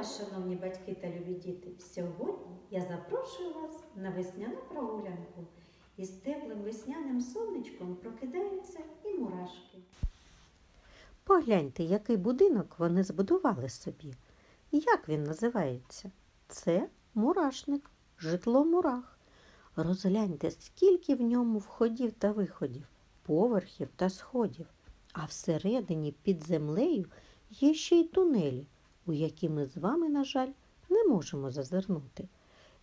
вас, шановні батьки та любі діти! Сьогодні я запрошую вас на весняну прогулянку. І з теплим весняним сонечком прокидаються і мурашки. Погляньте, який будинок вони збудували собі. Як він називається? Це мурашник, житло мурах. Розгляньте, скільки в ньому входів та виходів, поверхів та сходів. А всередині під землею є ще й тунелі, у які ми з вами, на жаль, не можемо зазирнути.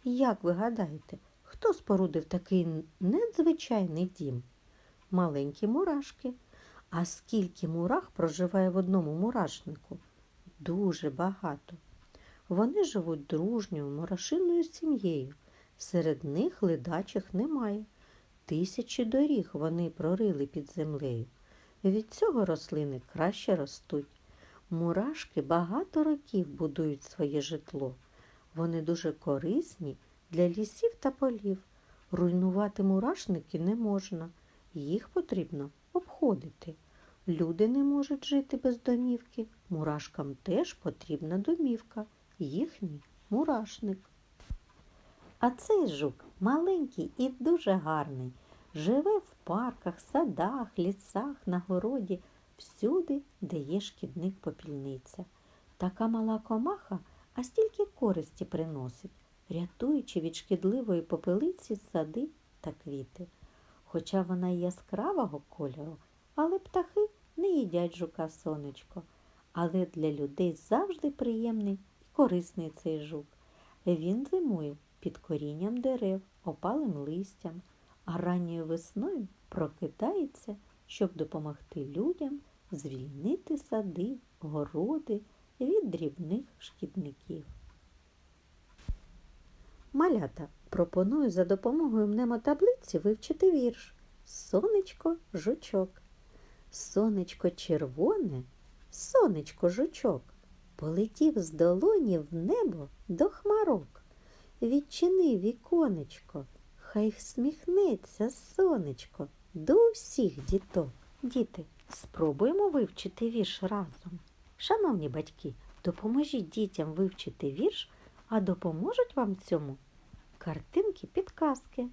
Як ви гадаєте, хто спорудив такий надзвичайний дім? Маленькі мурашки. А скільки мурах проживає в одному мурашнику? Дуже багато. Вони живуть дружньою мурашиною сім'єю. Серед них ледачих немає. Тисячі доріг вони прорили під землею. Від цього рослини краще ростуть. Мурашки багато років будують своє житло. Вони дуже корисні для лісів та полів. Руйнувати мурашники не можна. Їх потрібно обходити. Люди не можуть жити без домівки. Мурашкам теж потрібна домівка. Їхній мурашник. А цей жук маленький і дуже гарний. Живе в парках, садах, лісах, на городі, всюди, де є шкідник попільниця. Така мала комаха, а стільки користі приносить, рятуючи від шкідливої попелиці сади та квіти. Хоча вона й яскравого кольору, але птахи не їдять жука сонечко. Але для людей завжди приємний і корисний цей жук. Він зимує під корінням дерев, опалим листям, а ранньою весною прокидається, щоб допомогти людям звільнити сади, городи від дрібних шкідників. Малята пропоную за допомогою мнемотаблиці вивчити вірш Сонечко жучок. Сонечко червоне, сонечко жучок, полетів з долоні в небо до хмарок. Відчини віконечко, хай всміхнеться сонечко до усіх діток. Діти, спробуємо вивчити вірш разом. Шановні батьки, допоможіть дітям вивчити вірш, а допоможуть вам цьому картинки підказки.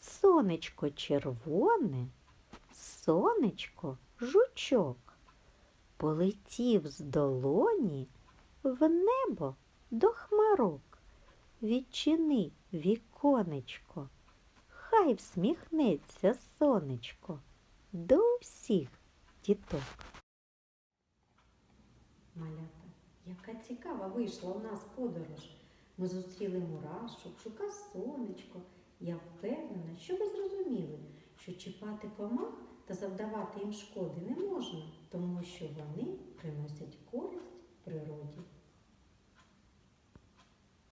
Сонечко червоне, сонечко жучок. Полетів з долоні в небо до хмарок. Відчини віконечко, хай всміхнеться сонечко до всіх діток. Малята, яка цікава вийшла у нас подорож. Ми зустріли мурашок, шука сонечко. Я впевнена, що ви зрозуміли, що чіпати комах та завдавати їм шкоди не можна, тому що